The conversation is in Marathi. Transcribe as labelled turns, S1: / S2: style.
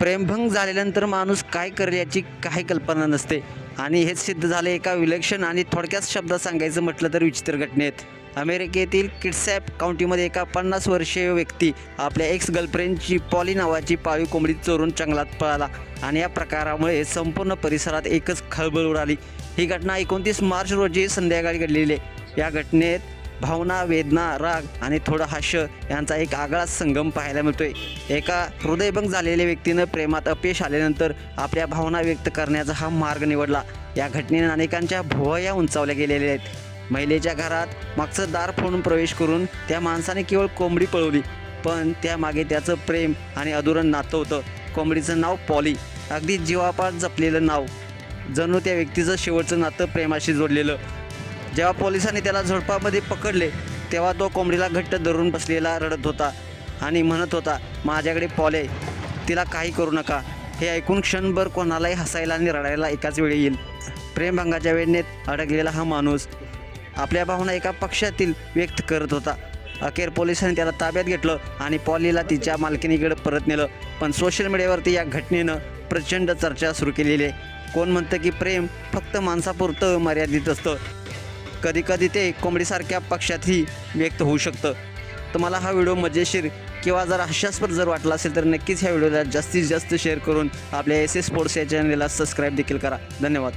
S1: प्रेमभंग झाल्यानंतर माणूस काय करेल याची काही कल्पना नसते. आणि हेच सिद्ध झाले एका विलक्षण आणि थोडक्यात शब्दात सांगायचं म्हटलं तर विचित्र घटनेत. अमेरिकेतील किट्सॅप काउंटीमध्ये एका पन्नास वर्षीय व्यक्ती आपल्या एक्स गर्लफ्रेंडची पॉली नावाची पाळीव कोंबडी चोरून जंगलात पळाला आणि या प्रकारामुळे संपूर्ण परिसरात एकच खळबळ उडाली. ही घटना एकोणतीस मार्च रोजी संध्याकाळी घडलेली आहे. या घटनेत भावना वेदना राग आणि थोडं हास्य यांचा एक आगळाच संगम पाहायला मिळतोय. एका हृदयभंग झालेल्या व्यक्तीनं प्रेमात अपयश आल्यानंतर आपल्या भावना व्यक्त करण्याचा हा मार्ग निवडला. या घटनेने अनेकांच्या भुवया उंचावल्या गेलेल्या आहेत. महिलेच्या घरात मागचं दार फोडून प्रवेश करून त्या माणसाने केवळ कोंबडी पळवली पण त्यामागे त्याचं प्रेम आणि अधुरण नातं होतं. कोंबडीचं नाव पॉली. अगदी जीवापाड जपलेलं नाव. जणू त्या व्यक्तीचं शेवटचं नातं प्रेमाशी जोडलेलं. जेव्हा पोलिसांनी त्याला झोडपामध्ये पकडले तेव्हा तो कोंबडीला घट्ट धरून बसलेला रडत होता आणि म्हणत होता माझ्याकडे पॉले तिला काही करू नका. हे ऐकून क्षणभर कोणालाही हसायला आणि रडायला एकाच वेळी येईल. प्रेमभंगाच्या वेदनेत अडकलेला हा माणूस आपल्या भावना एका पक्षातील व्यक्त करत होता. अखेर पोलिसांनी त्याला ताब्यात घेतलं आणि पॉलीला तिच्या मालकिनीकडे परत नेलं. पण सोशल मीडियावरती या घटनेनं प्रचंड चर्चा सुरू केलेली आहे. कोण म्हणतं की प्रेम फक्त माणसापुरतं मर्यादित असतं? कधीकधी ते कोंबडीसारख्या पक्षातही व्यक्त होऊ शकतं. तुम्हाला हा व्हिडिओ मजेशीर किंवा जर हास्यास्पद जर वाटला असेल तर नक्कीच ह्या व्हिडिओला जास्तीत जास्त शेअर करून आपल्या एस एस स्पोर्ट्स या चॅनलला सबस्क्राईब देखील करा. धन्यवाद.